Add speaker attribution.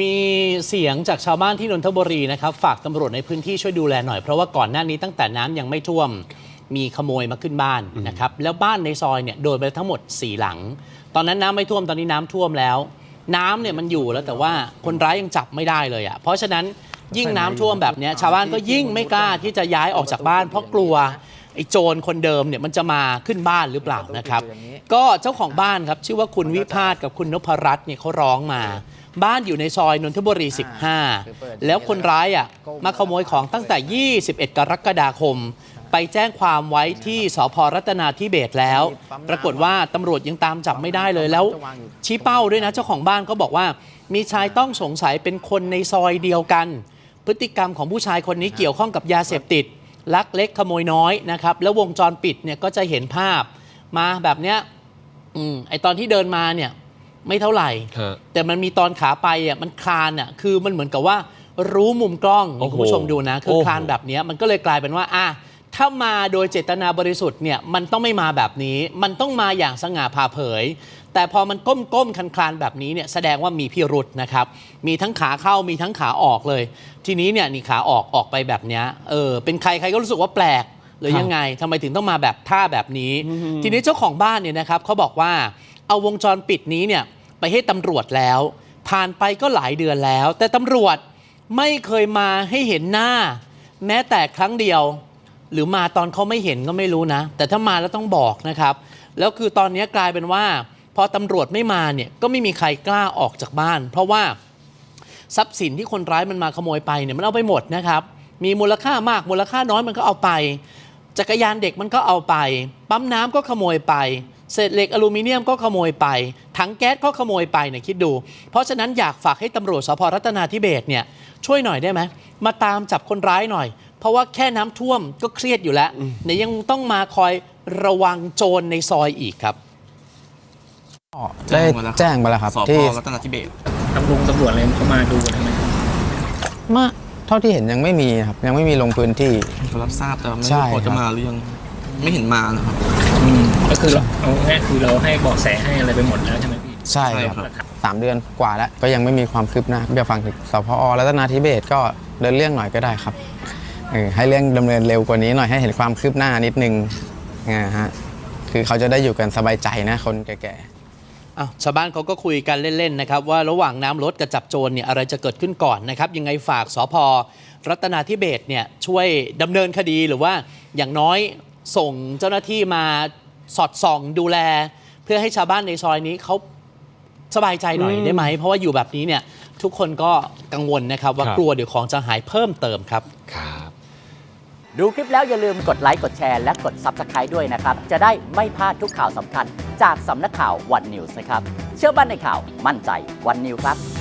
Speaker 1: มีเสียงจากชาวบ้านที่นนทบุรีนะครับฝากตำรวจในพื้นที่ช่วยดูแลหน่อยเพราะว่าก่อนหน้านี้ตั้งแต่น้ำยังไม่ท่วม มีขโมยมาขึ้นบ้านนะครับแล้วบ้านในซอยเนี่ยโดนไปทั้งหมด 4 หลัง ตอนนั้นน้ำไม่ท่วมตอนนี้น้ำท่วมแล้ว น้ำเนี่ยมันอยู่แล้วแต่ว่าคนร้ายยังจับไม่ได้เลยอะ่ะเพราะฉะนั้นยิ่งน้ำท่วมแบบนี้ชาวบ้านก็ยิ่งไม่กล้าที่จะย้ายออกจากบ้าน เพราะกลัวไอ้โจรคนเดิมเนี่ยมันจะมาขึ้นบ้านหรือเปล่านะครับ ก็เจ้าของบ้านครับชื่อว่าคุณวิพาทกับคุณนพรัตน์เนี่ยเขาร้องมา บ้านอยู่ในซอยนนทบุรี 15 แล้วคนร้ายอะมาขโมยของตั้งแต่ 21 กรกฎาคม ไปแจ้งความไว้ที่สพรัตนาธิเบศแล้ว ปรากฏว่าตำรวจยังตามจับไม่ได้เลยแล้ว ชี้เป้าด้วยนะเจ้าของบ้านก็บอกว่า มีชายต้องสงสัยเป็นคนในซอยเดียวกัน พฤติกรรมของผู้ชายคนนี้เกี่ยวข้องกับยาเสพติด ลักเล็กขโมยน้อยนะครับแล้ววงจรปิดเนี่ยก็จะเห็นภาพมาแบบเนี้ยอืมไอตอนที่เดินมาเนี่ย ไม่เท่าไหร่
Speaker 2: ฮะ
Speaker 1: แต่มันมีตอนขาไปอะมันคลานอะคือมันเหมือนกับว่ารู้มุมกล้อง
Speaker 2: โอ้
Speaker 1: นี่
Speaker 2: โห
Speaker 1: คุณผู้ชมดูนะ คือ
Speaker 2: โอ้โห
Speaker 1: คลานแบบเนี้ยมันก็เลยกลายเป็นว่าอะถ้ามาโดยเจตนาบริสุทธิ์เนี่ยมันต้องไม่มาแบบนี้ มันต้องมาอย่างสง่าผ่าเผย แต่พอมันก้มก้มๆคันคลานๆแบบนี้เนี่ยแสดงว่ามีพิรุษนะครับ มีทั้งขาเข้ามีทั้งขาออกเลย ทีนี้เนี่ยนี่ขาออกออกไปแบบเนี้ยเออเป็นใครใครก็รู้สึกว่าแปลกหรือยังไงทำไมถึงต้องมาแบบท่าแบบนี้ ทีนี้เจ้าของบ้านเนี่ยนะครับเขาบอกว่า เอาวงจรปิดนี้เนี่ยไปให้ตำรวจแล้ว ผ่านไปก็หลายเดือนแล้ว แต่ตำรวจไม่เคยมาให้เห็นหน้า แม้แต่ครั้งเดียว หรือมาตอนเขาไม่เห็นก็ไม่รู้นะ แต่ถ้ามาแล้วต้องบอกนะครับ แล้วคือตอนนี้กลายเป็นว่า พอตำรวจไม่มาเนี่ยก็ไม่มีใครกล้าออกจากบ้าน เพราะว่าทรัพย์สินที่คนร้ายมันมาขโมยไปเนี่ยมันเอาไปหมดนะครับ มีมูลค่ามากมูลค่าน้อยมันก็เอาไป จักรยานเด็กมันก็เอาไป ปั๊มน้ำก็ขโมยไป เศษเหล็กอลูมิเนียมก็ขโมยไป ถังแก๊สก็ขโมยไปเนี่ยคิดดู เพราะฉะนั้นอยากฝากให้ตำรวจสพรัตนาธิเบศเนี่ยช่วยหน่อยได้ไหมมาตามจับคนร้ายหน่อย เพราะว่าแค่น้ำท่วมก็เครียดอยู่แล้วเนี่ยยังต้องมาคอยระวังโจรในซอยอีกครับ
Speaker 3: ได้แจ้งไปแล้วครับ
Speaker 4: สพ
Speaker 3: ที่
Speaker 4: รัตนทิเบศ
Speaker 5: ตำรวจตำรวจอะไรเขามาดูใช่ไหม
Speaker 3: มาเท่าที่เห็นยังไม่มีครับยังไม่มีลงพื้นที่
Speaker 4: เขารับทราบแต่ว่าไม่
Speaker 3: ใช่
Speaker 4: รู้เขา
Speaker 3: ครั
Speaker 4: จะ
Speaker 3: บ
Speaker 4: มาหรือยังไม่เห็นมานะครับ
Speaker 5: อืมก็คือเราเอาง่ายคือเราให้เบาะแสให้อะไรไปหมดแล้วใช่ไหมพี่
Speaker 3: ใช่
Speaker 4: ใช่
Speaker 3: ครับ
Speaker 4: ครับ
Speaker 3: สามเดือนกว่าแล้วก็ยังไม่มีความคืบหน้าเดี๋ยวฟังถึงสพอรัตนาธิเบศก็เดินเรื่องหน่อยก็ได้ครับเออให้เรื่องดำเนินเร็วกว่านี้หน่อยให้เห็นความคืบหน้านิดนึงนะฮะคือเขาจะได้อยู่กันสบายใจนะคนแก่ๆ
Speaker 1: อ้าวชาวบ้านเขาก็คุยกันเล่น ๆ นะครับ ว่าระหว่างน้ำลดกับจับโจรเนี่ยอะไรจะเกิดขึ้นก่อนนะครับ ยังไงฝากสพรัตนาธิเบศเนี่ยช่วยดำเนินคดีหรือว่าอย่างน้อย ส่งเจ้าหน้าที่มาสอดส่องดูแล เพื่อให้ชาวบ้านในซอยนี้เขาสบายใจหน่อยได้ไหม เพราะว่าอยู่แบบนี้เนี่ยทุกคนก็กังวลนะครับ ว่า
Speaker 2: ครับ
Speaker 1: กลัวเดี๋ยวของจะหายเพิ่มเติมครับ
Speaker 2: ครับ
Speaker 6: ดูคลิปแล้วอย่าลืมกดไลค์ กดแชร์ และกด Subscribe ด้วยนะครับ จะได้ไม่พลาดทุกข่าวสำคัญ จากสำนักข่าววันนิวส์นะครับ เชื่อมั่นในข่าวมั่นใจวันนิวครับ